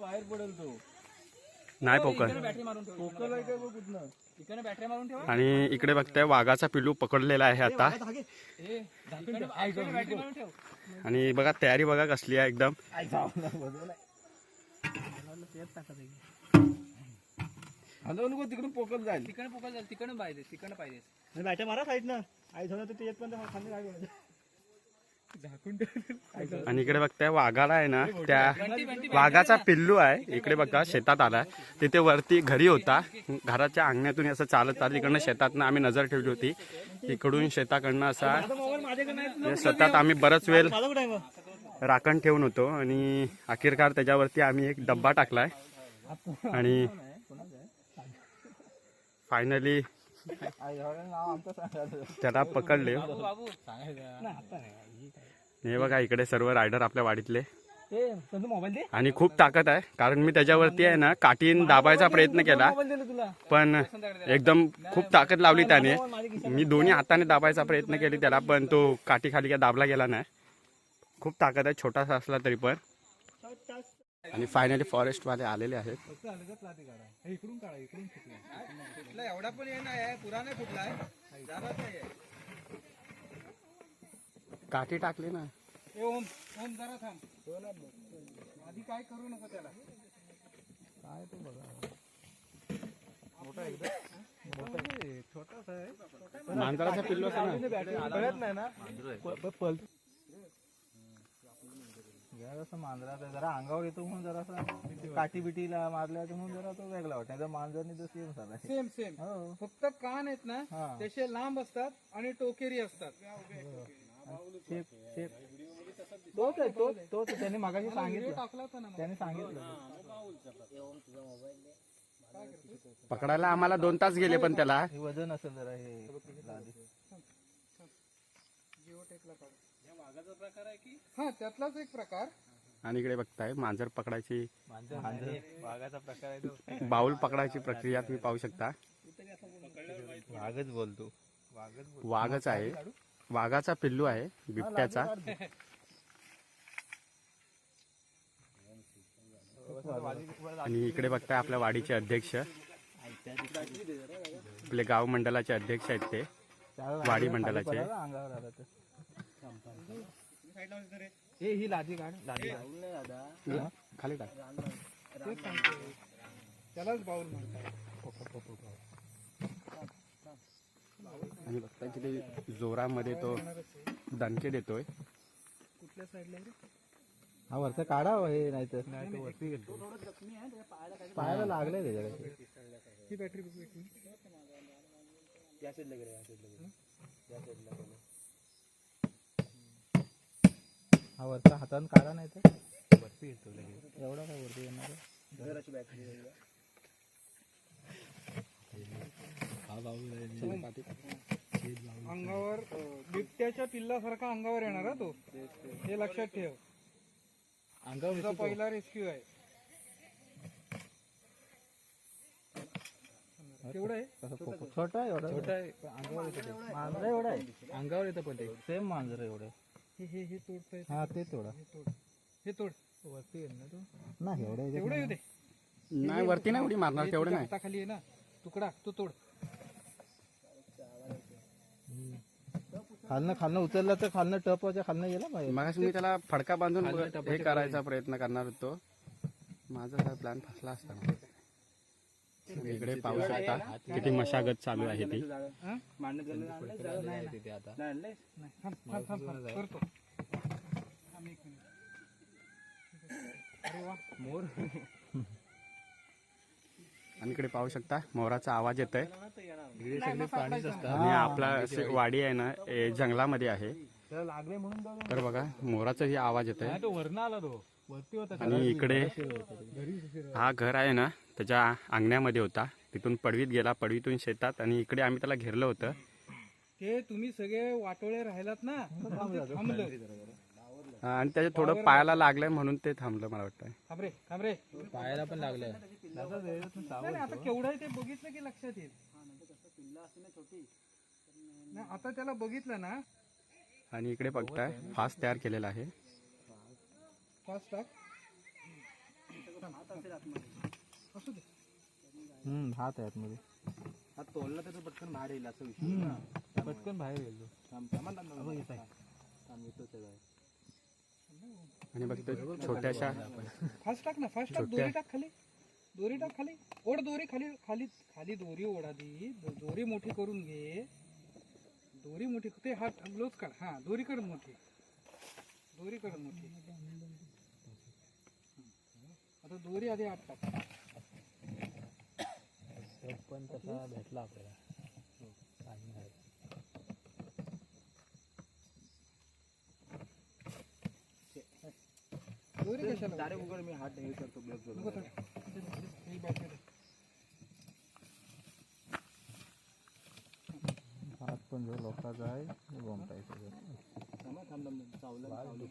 बाहेर पडेल तो. नाही पोकळ. बॅटरी मारून ठेव. पोकल आहे काय बघ कुठनं? इकडे बॅटरी मारून ठेवा. आणि इकडे बघताय वाघाचा पिल्लू पकडलेला आहे आता. ए, इकडे बॅटरी मारून ठेव. आणि बघा तयारी बघा कसली आहे एकदम. हलवू नको तिकडून पोकल जाईल. तिकडे पोकळ जाईल तिकडे पाहिजे तिकडे पाहिजे बॅट्या मारा साईड ना. आई झालं तर ते येत पण खाली ठेव आणि इकडे बघताय वाघाला आहे ना त्या वाघाचा पिल्लू आहे. इकडे बघा शेतात आलाय. तिथे वरती घरी होता. घराच्या अंगणातून असं चालत चालत इकडनं शेतातनं आम्ही नजर ठेवली होती. इकडून शेताकडनं असा शेतात सतत आम्ही बराच वेळ राखण ठेवून होतो. आणि अखेरकार त्याच्यावरती आम्ही एक डब्बा टाकलाय. आणि फायनली त्याला पकडले. हे बघा इकडे सर्व रायडर आपल्या वाडीतले. आणि खूप ताकद आहे कारण मी त्याच्यावरती आहे ना काठीन दाबायचा प्रयत्न केला पण एकदम खूप ताकद लावली त्याने. मी दोन्ही हाताने दाबायचा प्रयत्न केली त्याला पण तो काठी खाली काय दाबला गेला नाही. खूप ताकद आहे छोटासा असला तरी पण. आणि फायनली फॉरेस्ट वाले आलेले आहेत. इकडून काढा इकडून कुठला एवढा पण ये नाही पुरा नाही कुठला आहे जाणार नाही काठी टाकली ना. ए ओम ओम जरा थांब. आधी काय करू नको त्याला? मांजराचा पिल्लू असं ना. कळत नाही ना? पल. जरासा मांजराचा जरा अंगावर येतो म्हणून जरासा काठी बिटीला मारल्या म्हणून जरा तो वेगळा वाटत. नाही तर मांजरनी तर सेम झाला सेम सेम हो. फक्त कान आहेत ना हा. तसे लांब असतात आणि टोकेरी असतात. शेप तोच आहे तोच तोच आहे. त्यांनी मागाशी सांगितलं टाकला होता ना त्यांनी सांगितलं पकडायला आम्हाला दोन तास गेले पण त्याला. हे वजन असेल जरा हे. हा त्यातलाच एक प्रकार. आणि इकडे बघताय मांजर पकडायची. मांजर वाघाचा प्रकार आहे तो. बाऊल पकडायची प्रक्रिया तुम्ही पाहू शकता. वाघच बोलतो. वाघच वाघच आहे. वाघाचा पिल्लू आहे बिबट्याचा. आणि इकडे बघताय आपल्या वाडीचे अध्यक्ष. आपले गाव मंडळाचे अध्यक्ष आहेत ते. वाडी मंडळाचे. ही लादी काढ लादी काढ. खाली टाक. त्यालाच बाऊल म्हणतात. आणि बघताय किती जोरामध्ये तो दणके देतोय. कुठल्या साईडला रे? हा वरचा काढा हो हे नाही तर वरती पायाला लागलंय त्याच्याकडे. ही बॅटरी बघ हा वरचा हातानं काढा नाही तर वरती येतो लगेच. एवढा काय वरती येणार अंगावर बिबट्याच्या पिल्लासारखा अंगावर येणार हा तो. हे लक्षात ठेव. अंगावर तुझा पहिला रेस्क्यू आहे. केवढं? छोटा आहे एवढा. छोटा आहे अंगावर येतो मांजर एवढा आहे. अंगावर येतं पण ते. सेम मांजर एवढं. हे हे हे तोडतंय हा ते थोडा हे तोड. हे तोड. वरती येईल ना तो? नाही एवढं एवढं येऊ दे. नाही. वरती नाही उडी मारणार हे तेवढं नाही. आहे ना. तुकडा तो तोड. खालनं खालनं उचललं तर खालनं टपच्या खालनं गेला पाहिजे मग मी त्याला फडका बांधून हे करायचा प्रयत्न करणार होतो. माझा काय प्लॅन फसला असता. इकडे पाहू शकता किती मशागत चालू आहे ती? तिथे आता नाही थांब थांब थांब थांब. करतो थांब एक मिनिट अरे वा मोर आणि इकडे पाहू शकता मोराचा आवाज असतात आणि आपला वाडी आहे ना हे जंगलामध्ये आहे. त्याला लागले म्हणून जाऊ तर बघा मोराचाही आवाज येतोय. नाही तो वरनं आला तो. वरती होता आणि इकडे हा घर आहे ना त्याच्या अंगण्यामध्ये होता. तिथून पडवीत गेला पडवीतून शेतात आणि इकडे आम्ही त्याला घेरलं होतं. ते तुम्ही सगळे वाटोळे राहिलात ना आणि त्याच्या थोडं पायाला लागलंय म्हणून ते थांबलं मला वाटतं थांब रे थांब नाही नाही, आता केवढं आहे ते बघितलं की लक्षात येईल. नाही आता त्याला बघितलं ना. आणि इकडे बघताय फास्ट तयार केलेला आहे. फास्ट टाक. असू दे. हम्म हात आहे आतमध्ये. हा तोडला तर तो पटकन बाहेर येईल असं विषय ना. पटकन बाहेर गेलो थांब, थांब, थांब, थांब. थांब, येतोच आहे बाहेर. आणि बघतो छोट्याशा फास्ट टाक ना फास्ट टाक दोरी टाक खाली. दोरी टाक खाली. ओढ दोरी खाली खाली खाली दोरी ओढ दो- दोरी मोठी करून घे. दोरी मोठी ते हा ग्लोज काढ. हा दोरी कर मोठी. दोरी कर मोठी. आता दोरी आधी आत टाक. पण तसा भेटला आपल्याला. दोरी कशाला उघड? मी हात हे करतो ही. हात पण जो लोकांचा आहे ते बॉम्ब.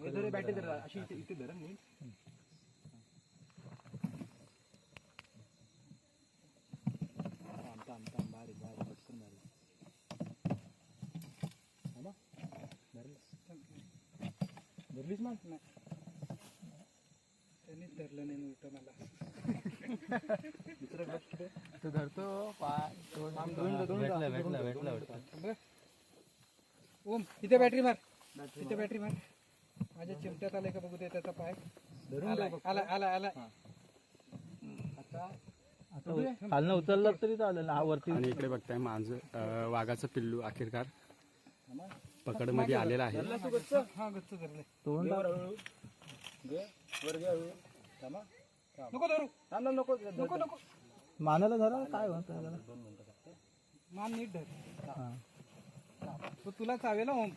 हे हे बॅटरी धर. अशी इथे इथे धर नीट. थांब, थांब, थांब. बाहेर ये, बाहेर ये. पटकन. धरलीस मग त्यांनीच धरलं नाही उलट मला तो धरतो पाय भेटला भेटला भेटला बघ. ओम इथे बॅटरी मार. इथे बॅटरी मार. माझ्या चिमट्यात आलाय का बघू दे त्याचा पाय. आला आला आला आला. खालनं उचललं तरी चालेल हा वरती. आणि इकडे बघताय मांजर अं, वाघाचं पिल्लू अखेरकार. पकडमध्ये आलेला आहे. हा गच्च धरले तोंड हळू. थांबा. नको धरू. थांब, थांब, नको नको नको. मानाला धरा काय म्हणतो त्याला? मान नीट धर. हा. तो तुला चावेल ओम.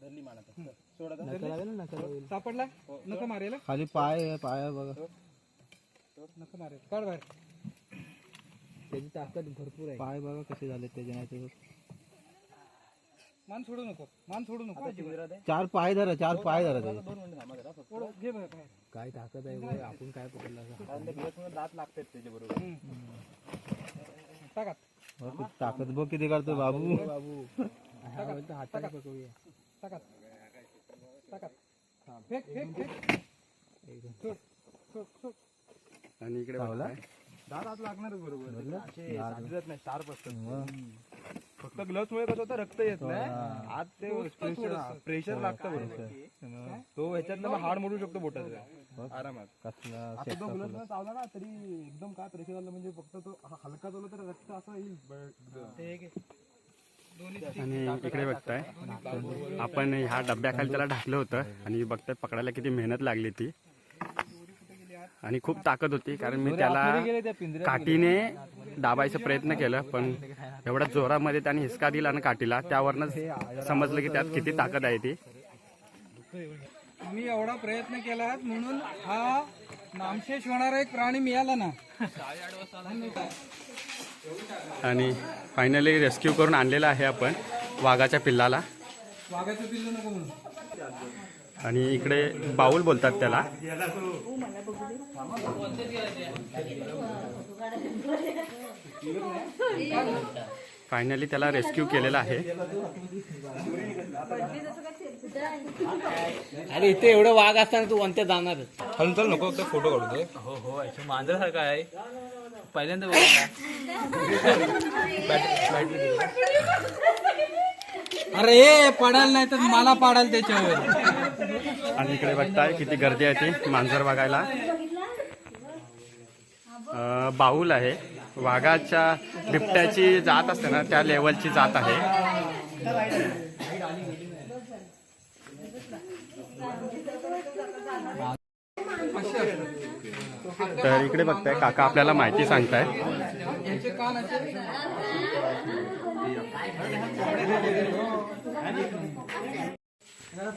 धरली मान आता. सोड आता. नका लावेल ना, लावेल. सापडला नको मारेल हं? खाली पाय आहे पाय आहे बघा. नको मारेल. काढ बाहेर. त्याची ताकद भरपूर आहे. पाय बघा कसे झाले त्याच्या नाही मान सोडू नको मान सोडू नको। अजिबात. चार पाय धरा चार पाय धरा त्याचे दोन मिनिट थांबा जरा फक्त. घे. काय ताकद आहे आपण काय पकडला कारण त्या दात लागतात त्याच्या बरोबर टाका ताकद बघ किती करतो बाबू. बाबू. हाताने पकडूया. टाका टाका फेक फेक फेक. सोड सोड सोड. आणि इकडे दात आत लागणारच बरोबर. नाही असतात मग. फक्त ग्लव्स मुळे कसं होतं रक्त येत नाही. आत ते प्रेशर प्रेशर लागतं बरोबर. तो ह्याच्यातनं हाड मोडू शकतो बोटाचं आरामात. कसला आता तो ग्लव्स चावला ना तरी एकदम काय प्रेशर आलं म्हणजे फक्त तो हा हलका चावला तर रक्त असं येईल. आणि इकडे बघताय. आपण ह्या डब्याखाली त्याला ढाकलं होतं आणि बघताय पकडायला किती मेहनत लागली ती. आणि खूप ताकद होती कारण मी त्याला काठीने दाबायचा प्रयत्न केला पण एवढ्या जोरामध्ये त्याने हिसका दिला ना काठीला त्यावरनच समजलं की त्यात किती ताकद आहे ती. तुम्ही एवढा प्रयत्न केला म्हणून हा नामशेष होणारा एक प्राणी मिळाला ना. आणि फायनली रेस्क्यू करून आणलेला आहे आपण वाघाच्या पिल्लाला. वाघाचं पिल्लू नको म्हणून आणि इकडे बाऊल बोलतात त्याला. फायनली त्याला रेस्क्यू केलेला आहे. अरे इथे एवढं वाघ असताना तू कोणत्या जाणार. हलचल नको फक्त फोटो काढू दे. हो हो मांजरासारखा आहे. पहिल्यांदा अरे पडाल नाही तर मला पाडाल त्याच्यावर. आणि इकडे बघताय किती गर्दी आहे ती मांजर बघायला. बाऊल आहे. वाघाच्या बिबट्याची जात असते ना त्या लेवलची जात आहे. तर इकडे बघताय काका आपल्याला माहिती सांगताय.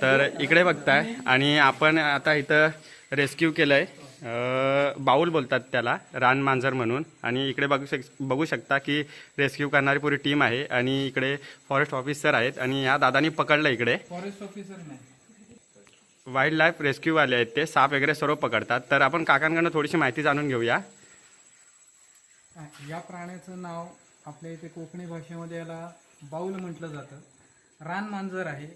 तर इकडे बघताय. आणि आपण आता इथं रेस्क्यू केलंय. बाऊल बोलतात त्याला रान मांजर म्हणून. आणि इकडे बघू शक बघू शकता की रेस्क्यू करणारी पुरी टीम आहे. आणि इकडे फॉरेस्ट ऑफिसर आहेत. आणि या दादानी पकडलं इकडे. फॉरेस्ट ऑफिसर नाही. वाईल्ड लाईफ रेस्क्यूवाले आहेत ते. साप वगैरे सर्व पकडतात. तर आपण काकांकडनं थोडीशी माहिती जाणून घेऊया. या प्राण्याचं नाव आपल्या इथे कोकणी भाषेमध्ये याला बाऊल म्हटलं जातं. रान मांजर आहे.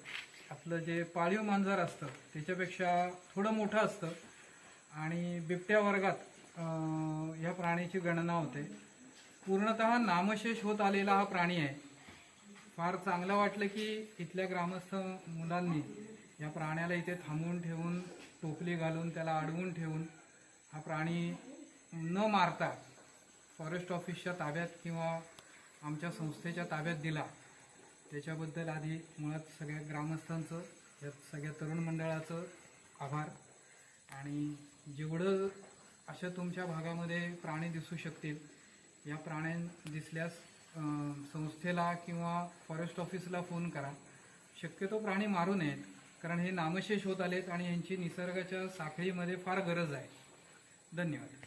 आपलं जे पाळीव मांजर असतं त्याच्यापेक्षा थोडं मोठं असतं. आणि बिबट्या वर्गात ह्या प्राण्याची गणना होते. पूर्णतः नामशेष होत आलेला हा प्राणी आहे. फार चांगलं वाटलं की इथल्या ग्रामस्थ मुलांनी या प्राण्याला इथे थांबवून ठेवून टोपली घालून त्याला अडवून ठेवून हा प्राणी न मारता फॉरेस्ट ऑफिसच्या ताब्यात किंवा आमच्या संस्थेच्या ताब्यात दिला. त्याच्याबद्दल आधी मुळात सगळ्या ग्रामस्थांचं या सगळ्या तरुण मंडळाचं आभार. आणि जेवढं अशा तुमच्या भागामध्ये प्राणी दिसू शकतील या प्राण्यां दिसल्यास संस्थेला किंवा फॉरेस्ट ऑफिसला फोन करा. शक्यतो प्राणी मारू नयेत कारण हे नामशेष होत आलेत आणि यांची निसर्गाच्या साखळीमध्ये फार गरज आहे. धन्यवाद.